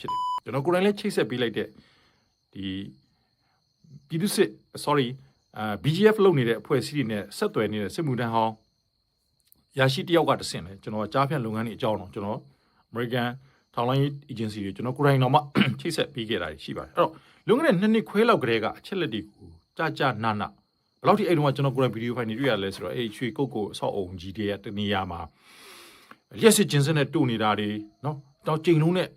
ဖြစ်တယ်ကျွန်တော်ကိုယ်တိုင်လည်းချိတ်ဆက်ပေးလိုက်တဲ့ဒီပြည်သူစစ် sorry အာ BGF လုပ်နေတဲ့အဖွဲ့အစည်းတွေနဲ့ဆက်သွယ်နေတဲ့စစ်မှုထမ်းဟောင်းရရှိတယောက်ကတဆင့်လဲကျွန်တော်ကြားဖြတ်လုပ်ငန်းတွေအကြောင်းတော့ကျွန်တော် American ထောင်လိုင်း agency တွေကျွန်တော်ကိုယ်တိုင်တော့မှချိတ်ဆက်ပေးခဲ့တာရှိပါတယ်အဲ့တော့လွန်ခဲ့တဲ့နှစ်နှစ်ခွဲလောက်ကတည်းကအချက်လက်တွေကိုကြာကြာနာနာဘယ်လောက်ထိအဲ့တုန်းကကျွန်တော်ကိုယ်တိုင်ဗီဒီယိုဖိုင်တွေတွေ့ရလဲဆိုတော့အဲ့ရွှေကုတ်ကိုအဆောက်အုံကြီးတွေကတနေရာမှာလျှက်စစ်ကျင်းစက်နဲ့တို့နေတာတွေနော်တော့ကြိမ်လုံးနဲ့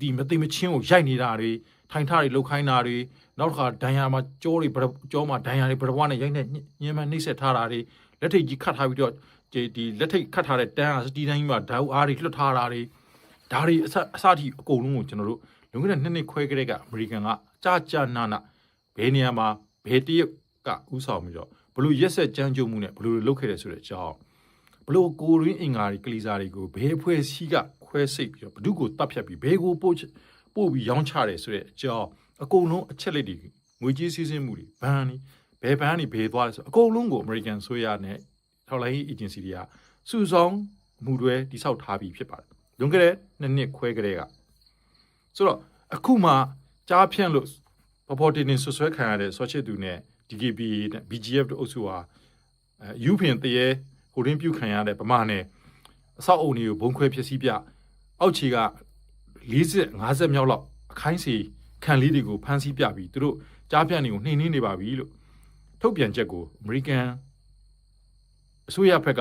ဒီမသိမချင်းကိုရိုက်နေတာတွေထိုင်ထားတွေလှုပ်ခိုင်းတာတွေနောက်တစ်ခါဒဏ်ရာမှာကြောတွေကြောမှာဒဏ်ရာတွေဘရဘွားနဲ့ရိုက်နေညင်မှနှိမ့်ဆက်ထားတာတွေလက်ထိတ်ကြီးခတ်ထားပြီးတော့ဒီဒီလက်ထိတ်ခတ်ထားတဲ့တန်းစတီတိုင်းမှာဓာတ်အားတွေလွှတ်ထားတာတွေဒါတွေအစအစထိအကုန်လုံးကိုကျွန်တော်တို့လွန်ခဲ့တဲ့နှစ်နှစ်ခွဲကလေးကအမေရိကန်ကကြာကြာနာနာဘယ်နေရာမှာဘယ်တရက်ကဥဆောင်ပြီးတော့ဘလို့ရက်ဆက်ကြမ်းကြုတ်မှုနဲ့ဘလို့လုတ်ခဲ့တယ်ဆိုတဲ့အကြောင်းဘလို့ကိုရင်းအင်္ဂါတွေကလေးစားတွေကိုဘယ်ဖွဲ့စည်းက ခွဲစိတ်ပြီးတော့ဘဒုကိုတတ်ဖြတ်ပြီးဘယ်ကိုပို့ပို့ပြီးရောင်းချတယ်ဆိုတဲ့အကြောင်းအကုန်လုံးအချက်လက်တွေငွေကြေးစည်းစိမ်မှုတွေဘန်နေဘယ်ဘန်နေဘယ်သွားလဲဆိုအကုန်လုံးကို American ဆိုရနဲ့ထောက်လိုင်း agency တွေကစုဆောင်မှုတွေတိစောက်ထားပြီးဖြစ်ပါတယ်လွန်ခဲ့တဲ့နှစ်နှစ်ခွဲကလေးကဆိုတော့အခုမှကြားဖြန့်လို့ပေါ်ပေါ်တင်တင်ဆွဆွဲခံရတဲ့ဆော့ချစ်သူနဲ့ DKB နဲ့ BGF တို့အုပ်စုဟာအဲယူဖင်တရေဟိုရင်းပြုတ်ခံရတဲ့ဗမာနဲ့အဆောက်အုံတွေကိုဘုံခွဲဖြစ်စည်းပြ အောက်ခြေက40 50မြောက်လောက်အခိုင်းစီခံလေးတွေကိုဖမ်းဆီးပြပြီးသူတို့ကြားပြန့်တွေကိုနှိမ်နှင်းနေပါပြီလို့ထုတ်ပြန်ချက်ကိုအမေရိကန်အစိုးရဘက်က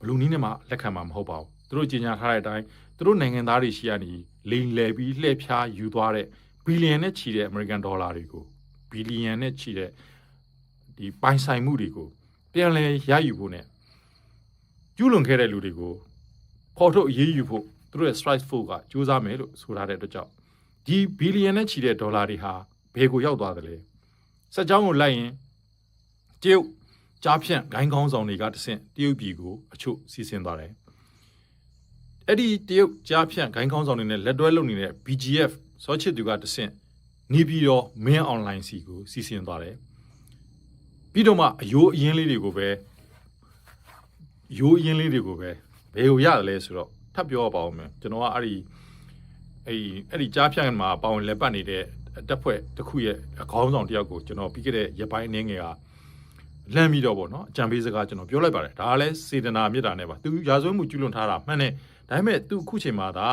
ဘလူးနီးနဲ့မှလက်ခံမှာမဟုတ်ပါဘူးသူတို့ကြေညာထားတဲ့အတိုင်းသူတို့နိုင်ငံသားတွေရှိရနေလိန်လည်ပြီးလှည့်ဖျားယူသွားတဲ့ဘီလီယံနဲ့ချီတဲ့အမေရိကန်ဒေါ်လာတွေကိုဘီလီယံနဲ့ချီတဲ့ဒီပိုင်ဆိုင်မှုတွေကိုပြန်လည်ရယူဖို့နဲ့ကျူးလွန်ခဲ့တဲ့လူတွေကိုပေါ်ထုတ်အရေးယူဖို့ သူတို့ရဲ့ strike force ကစူးစမ်းမယ်လို့ဆိုထားတဲ့အတွက်ကြောင့်ဒီဘီလီယံနဲ့ချီတဲ့ဒေါ်လာတွေဟာဘယ်ကိုရောက်သွားသလဲစက်ကြောင်းကိုလိုက်ရင်တရုတ်ကြားဖြန့်ဂိုင်းကောင်းဆောင်တွေကတဆင့်တရုတ်ပြည်ကိုအချို့စီစဉ်သွားတယ်အဲ့ဒီတရုတ်ကြားဖြန့်ဂိုင်းကောင်းဆောင်တွေနဲ့လက်တွဲလုပ်နေတဲ့ BGF စောချစ်သူကတဆင့်နေပြီးတော့မင်းအွန်လိုင်းစီကိုစီစဉ်သွားတယ်ပြီးတော့မှအယိုးအရင်လေးတွေကိုပဲရိုးအရင်လေးတွေကိုပဲဘယ်ကိုရတယ်လဲဆိုတော့ ထပ်ပြောပါဦးမယ်ကျွန်တော်ကအဲ့ဒီအဲ့ဒီအဲ့ဒီကြားဖြန့်မှာပေါဝင်လက်ပတ်နေတဲ့တက်ဖွဲ့တစ်ခုရဲ့အကောင်းဆောင်တယောက်ကိုကျွန်တော်ပြီးခဲ့တဲ့ရက်ပိုင်းအနေငယ်ကလမ်းပြီးတော့ဗောနော်အကြံပေးစကားကျွန်တော်ပြောလိုက်ပါတယ်ဒါကလည်းစေတနာမေတ္တာနဲ့ပါသူရာဇဝတ်မှုကျူးလွန်ထားတာမှန်တယ်ဒါပေမဲ့သူအခုချိန်မှာဒါ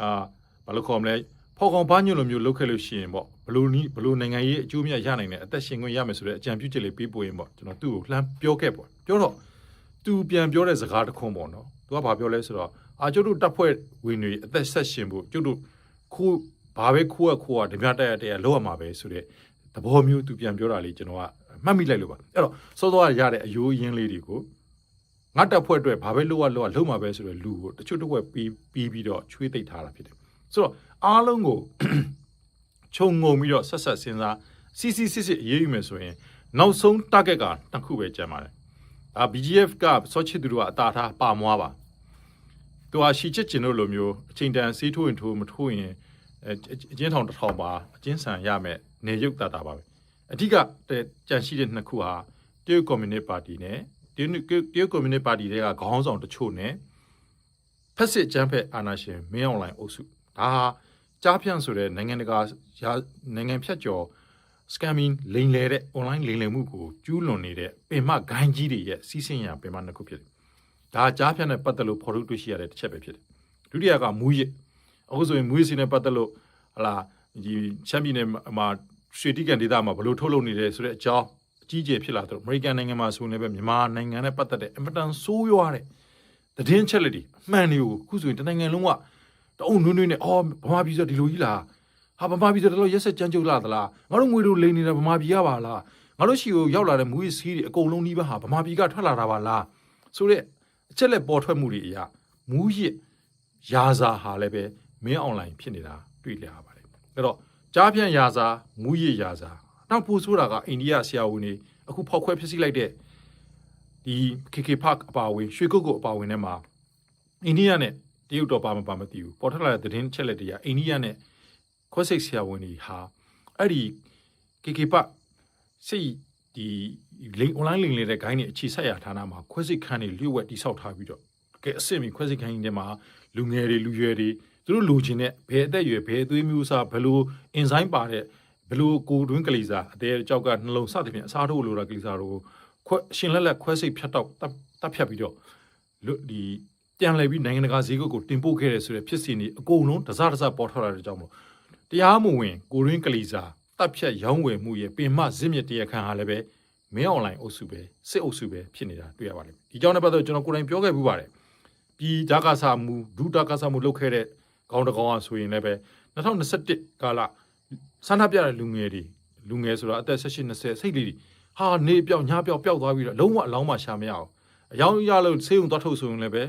အာဘာလို့ခေါ်မလဲဖောက်ကောင်ဘာညွန့်လိုမျိုးလုပ်ခဲ့လို့ရှိရင်ပေါ့ဘလို့နီးဘလို့နိုင်ငံရေးအကျိုးမြတ်ရနိုင်တဲ့အသက်ရှင်ခွင့်ရမယ်ဆိုတဲ့အကြံပြုချက်လေးပေးပို့ရင်ပေါ့ကျွန်တော်သူ့ကိုလှမ်းပြောခဲ့ပေါ့ပြောတော့သူပြန်ပြောတဲ့စကားတစ်ခုပေါ့နော်သူကဘာပြောလဲဆိုတော့ အာကျုပ်တို့တပ်ဖွဲ့ဝင်တွေအသက်ဆက်ရှင်ဖို့ကျုပ်တို့ခိုးဘာပဲခိုးရခိုးရဓမြတက်ရတဲ့လောက်ရမှာပဲဆိုတဲ့သဘောမျိုးသူပြန်ပြောတာလေးကျွန်တော်ကမှတ်မိလိုက်လို့ပါအဲ့တော့စောစောကရတဲ့အယိုးရင်းလေးတွေကိုငါတပ်ဖွဲ့အတွက်ဘာပဲလုပ်ရလုပ်ရလုပ်မှာပဲဆိုတဲ့လူကိုတချို့တစ်ဝက်ပြီးပြီးပြီးတော့ချွေးသိပ်ထားတာဖြစ်တယ်ဆိုတော့အားလုံးကိုခြုံငုံပြီးတော့ဆက်ဆက်စဉ်းစားစီစီစစ်စစ်အရေးယူမယ်ဆိုရင်နောက်ဆုံး target ကတစ်ခုပဲကျန်ပါတယ်ဒါ BGF ကစောချစ်သူတို့ကအတာထားပါမွားပါ သူဟာရှီချစ်ကျင်တို့လိုမျိုးအချိန်တန်စေးထိုးရင်ထိုးမထိုးရင်အကျဉ်းထောင်တစ်ထောင်ပါအကျဉ်းဆန်ရမယ်နေရုပ်တတာပါပဲအဓိကကြံရှိတဲ့နှစ်ခုဟာတရုတ်ကွန်မြူနစ်ပါတီနဲ့တရုတ်တရုတ်ကွန်မြူနစ်ပါတီတွေကခေါင်းဆောင်တချို့နဲ့ဖက်စစ်ကျန်းဖက်အာဏာရှင်မင်းအောင်လှိုင်အုပ်စုဒါဟာကြားဖြန့်ဆိုတဲ့နိုင်ငံတကာနိုင်ငံဖြတ်ကျော် scamming လိမ်လည်တဲ့ online လိမ်လည်မှုကိုကျူးလွန်နေတဲ့ပင်မဂိုင်းကြီးတွေရဲ့စီးဆင်းရပင်မနှစ်ခုဖြစ်တယ်။ ဒါကြားဖြန့်နဲ့ပတ်သက်လို့ဖော်ထုတ်တွေ့ရှိရတဲ့တစ်ချက်ပဲဖြစ်တယ်။ဒုတိယကမူရစ်အခုဆိုရင်မူရစ်စီနဲ့ပတ်သက်လို့ဟလာဒီချမ်ပီယံမှာရွှေတိကန်ဒေတာမှာဘလို့ထုတ်လုပ်နေတယ်ဆိုတဲ့အကြောင်းအကြီးကျယ်ဖြစ်လာတော့အမေရိကန်နိုင်ငံမှာဆိုနေပဲမြန်မာနိုင်ငံနဲ့ပတ်သက်တဲ့အင်မတန်ဆိုးရွားတဲ့သတင်းချက်လက်တွေအမှန်တွေကိုခုဆိုရင်တနိုင်ငံလုံးကတအုံနွေးနွေးနဲ့အော်ဗမာပြည်ဆိုဒီလိုကြီးလားဟာဗမာပြည်ဆိုတော့ရက်ဆက်ကြမ်းကြုတ်လာသလားငါတို့ငွေတို့လိန်နေတာဗမာပြည်ရပါလားငါတို့ရှိကိုရောက်လာတဲ့မူရစ်စီးတွေအကုန်လုံးနှီးပါဟာဗမာပြည်ကထွက်လာတာပါလားဆိုတဲ့ အချက်လက်ပေါ်ထွက်မှုတွေအရာမူရစ်ယာစာဟာလည်းပဲမင်းအွန်လိုင်းဖြစ်နေတာတွေ့လရပါတယ်အဲ့တော့ကြားဖြန့်ယာစာမူရစ်ယာစာနောက်ပိုဆိုတာကအိန္ဒိယဆရာဝန်တွေအခုဖောက်ခွဲဖြစ်စီလိုက်တဲ့ဒီ KK Park အပါအဝင်ရွှေကုတ်ကုတ်အပါအဝင်ထဲမှာအိန္ဒိယနဲ့တရုတ်တော့ပါမပါမသိဘူးပေါ်ထွက်လာတဲ့သတင်းချက်လက်တွေကအိန္ဒိယနဲ့ခွဲစိတ်ဆရာဝန်တွေဟာအဲ့ဒီ KK ပစိတ်ဒီ လိန် online လိန်လေးတဲ့ဂိုင်းတွေအခြေဆက်ရဌာနမှာခွဲစိတ်ခန်းတွေလျှို့ဝှက်တိဆောက်ထားပြီးတော့ကဲအစ်စ်မီခွဲစိတ်ခန်းတွေမှာလူငယ်တွေလူရွယ်တွေသူတို့လိုချင်တဲ့ဘယ်အသက်အရွယ်ဘယ်အသွေးမျိုးစားဘယ်လိုအင်ဇိုင်းပါတဲ့ဘယ်လိုကိုယ်တွင်းကလေးစားအသေးကြောက်ကနှလုံးစသဖြင့်အစားထိုးလိုတာကလေးစားတို့ခွဲရှင်လက်လက်ခွဲစိတ်ဖြတ်တော့တပ်တပ်ဖြတ်ပြီးတော့လွတ်ဒီပြန်လဲပြီးနိုင်ငံတကာဈေးကွက်ကိုတင်ပို့ခဲ့တဲ့ဆိုတဲ့ဖြစ်စဉ်တွေအကုန်လုံးတစတစပေါ်ထွက်လာတဲ့ကြောင့်မလို့တရားမဝင်ကိုရင်းကလေးစားတပ်ဖြတ်ရောင်းဝယ်မှုရဲ့ပင်မဇစ်မြစ်တရားခံဟာလည်းပဲ မင်းအွန်လိုင်းအုပ်စုပဲစစ်အုပ်စုပဲဖြစ်နေတာတွေ့ရပါလိမ့်မယ်ဒီကြောင့်လည်းပတ်သက်ကျွန်တော်ကိုယ်တိုင်ပြောခဲ့ပူပါတယ်ပြည်ဓာကစားမှုဒုဓာကစားမှုလုပ်ခဲ့တဲ့ခေါင်းတကောင်အဆိုရင်လည်းပဲ2021ကာလဆန္ဒပြတဲ့လူငယ်တွေလူငယ်ဆိုတာအသက်18 20စိတ်လေးတွေဟာနေပြောက်ညပြောက်ပျောက်သွားပြီးတော့လုံးဝအလောင်းမှရှာမရအောင်အယောင်ရလို့ဆေးုံသွားထုတ်ဆိုရင်လည်းပဲ